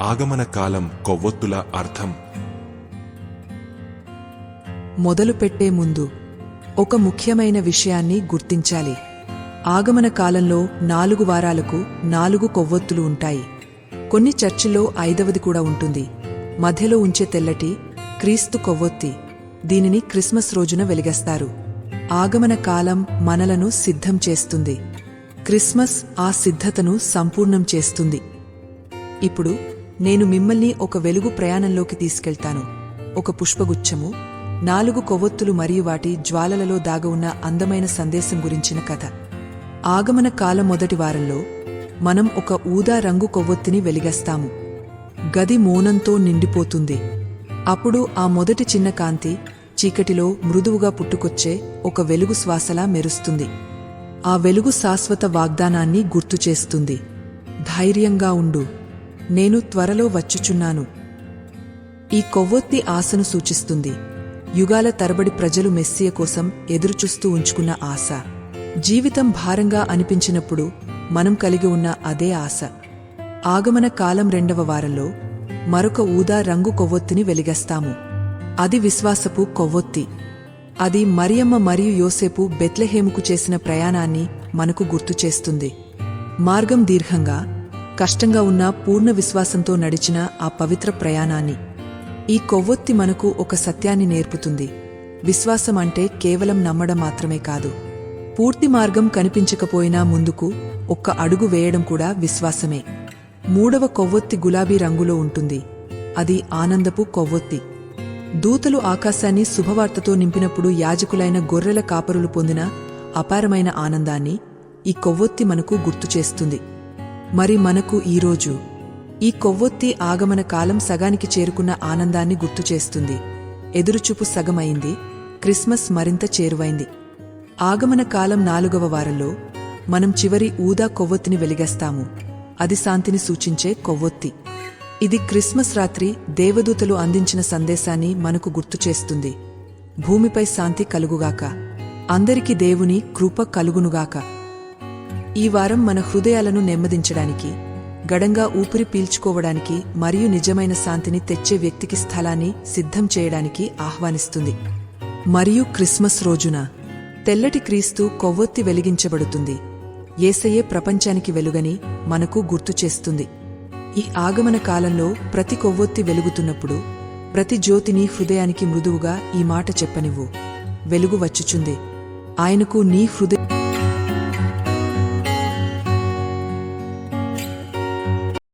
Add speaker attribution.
Speaker 1: ఆగమన కాలం కొవ్వొత్తుల అర్థం.
Speaker 2: మొదలుపెట్టే ముందు ఒక ముఖ్యమైన విషయాన్ని గుర్తించాలి. ఆగమన కాలంలో నాలుగు వారాలకు నాలుగు కొవ్వొత్తులు ఉంటాయి. కొన్ని చర్చిల్లో ఐదవది కూడా ఉంటుంది. మధ్యలో ఉంచే తెల్లటి క్రీస్తు కొవ్వొత్తి దీనిని క్రిస్మస్ రోజున వెలిగేస్తారు. ఆగమన కాలం మనలను సిద్ధం చేస్తుంది. క్రిస్మస్ ఆ సిద్ధతను సంపూర్ణం చేస్తుంది. ఇప్పుడు నేను మిమ్మల్ని ఒక వెలుగు ప్రయాణంలోకి తీసుకెళ్తాను. ఒక పుష్పగుచ్చము నాలుగు కొవ్వొత్తులు మరియు వాటి జ్వాలలలో దాగ ఉన్న అందమైన సందేశం గురించిన కథ. ఆగమన కాలం మొదటి వారంలో మనం ఒక ఊదా రంగు కొవ్వొత్తిని వెలిగేస్తాము. గది మౌనంతో నిండిపోతుంది. అప్పుడు ఆ మొదటి చిన్న కాంతి చీకటిలో మృదువుగా పుట్టుకొచ్చే ఒక వెలుగు శ్వాసలా మెరుస్తుంది. ఆ వెలుగు శాశ్వత వాగ్దానాన్ని గుర్తుచేస్తుంది. ధైర్యంగా ఉండు. నేను త్వరలో వచ్చుచున్నాను. ఈ కొవ్వొత్తి ఆశను సూచిస్తుంది. యుగాల తరబడి ప్రజలు మెస్సియ కోసం ఎదురుచూస్తూ ఉంచుకున్న ఆశ. జీవితం భారంగా అనిపించినప్పుడు మనం కలిగి ఉన్న అదే ఆశ. ఆగమన కాలం రెండవ వారంలో మరొక ఊదా రంగు కొవ్వొత్తిని వెలిగేస్తాము. అది విశ్వాసపు కొవ్వొత్తి. అది మరియమ్మ మరియు యోసేపు బెత్లెహేముకు చేసిన ప్రయాణాన్ని మనకు గుర్తు చేస్తుంది. మార్గం దీర్ఘంగా కష్టంగా ఉన్న పూర్ణ విశ్వాసంతో నడిచిన ఆ పవిత్ర ప్రయాణాన్ని. ఈ కొవ్వొత్తి మనకు ఒక సత్యాన్ని నేర్పుతుంది. విశ్వాసం అంటే కేవలం నమ్మడం మాత్రమే కాదు. పూర్తి మార్గం కనిపించకపోయినా ముందుకు ఒక్క అడుగు వేయడం కూడా విశ్వాసమే. మూడవ కొవ్వొత్తి గులాబీ రంగులో ఉంటుంది. అది ఆనందపు కొవ్వొత్తి. దూతలు ఆకాశాన్ని శుభవార్తతో నింపినప్పుడు యాజకులైన గొర్రెల కాపరులు పొందిన అపారమైన ఆనందాన్ని ఈ కొవ్వొత్తి మనకు గుర్తు చేస్తుంది. మరి మనకు ఈరోజు ఈ కొవ్వొత్తి ఆగమన కాలం సగానికి చేరుకున్న ఆనందాన్ని గుర్తు చేస్తుంది. ఎదురుచూపు సగమైంది. క్రిస్మస్ మరింత చేరువైంది. ఆగమన కాలం నాలుగవ వారంలో మనం చివరి ఊదా కొవ్వొత్తిని వెలిగేస్తాము. అది శాంతిని సూచించే కొవ్వొత్తి. ఇది క్రిస్మస్ రాత్రి దేవదూతలు అందించిన సందేశాన్ని మనకు గుర్తు చేస్తుంది. భూమిపై శాంతి కలుగుగాక. అందరికీ దేవుని కృప కలుగునుగాక. ఈ వారం మన హృదయాలను నెమ్మదించడానికి గడంగా ఊపిరి పీల్చుకోవడానికి మరియు నిజమైన శాంతిని తెచ్చే వ్యక్తికి స్థలాన్ని సిద్ధం చేయడానికి ఆహ్వానిస్తుంది. మరియు క్రిస్మస్ రోజున తెల్లటి క్రీస్తు కొవ్వొత్తి వెలిగించబడుతుంది. ఏసయే ప్రపంచానికి వెలుగని మనకు గుర్తు చేస్తుంది. ఈ ఆగమన కాలంలో ప్రతి కొవ్వొత్తి వెలుగుతున్నప్పుడు ప్రతి జ్యోతిని హృదయానికి మృదువుగా ఈ మాట చెప్పనివ్వు. వెలుగు వచ్చుచుంది. ఆయనకు నీ హృదయం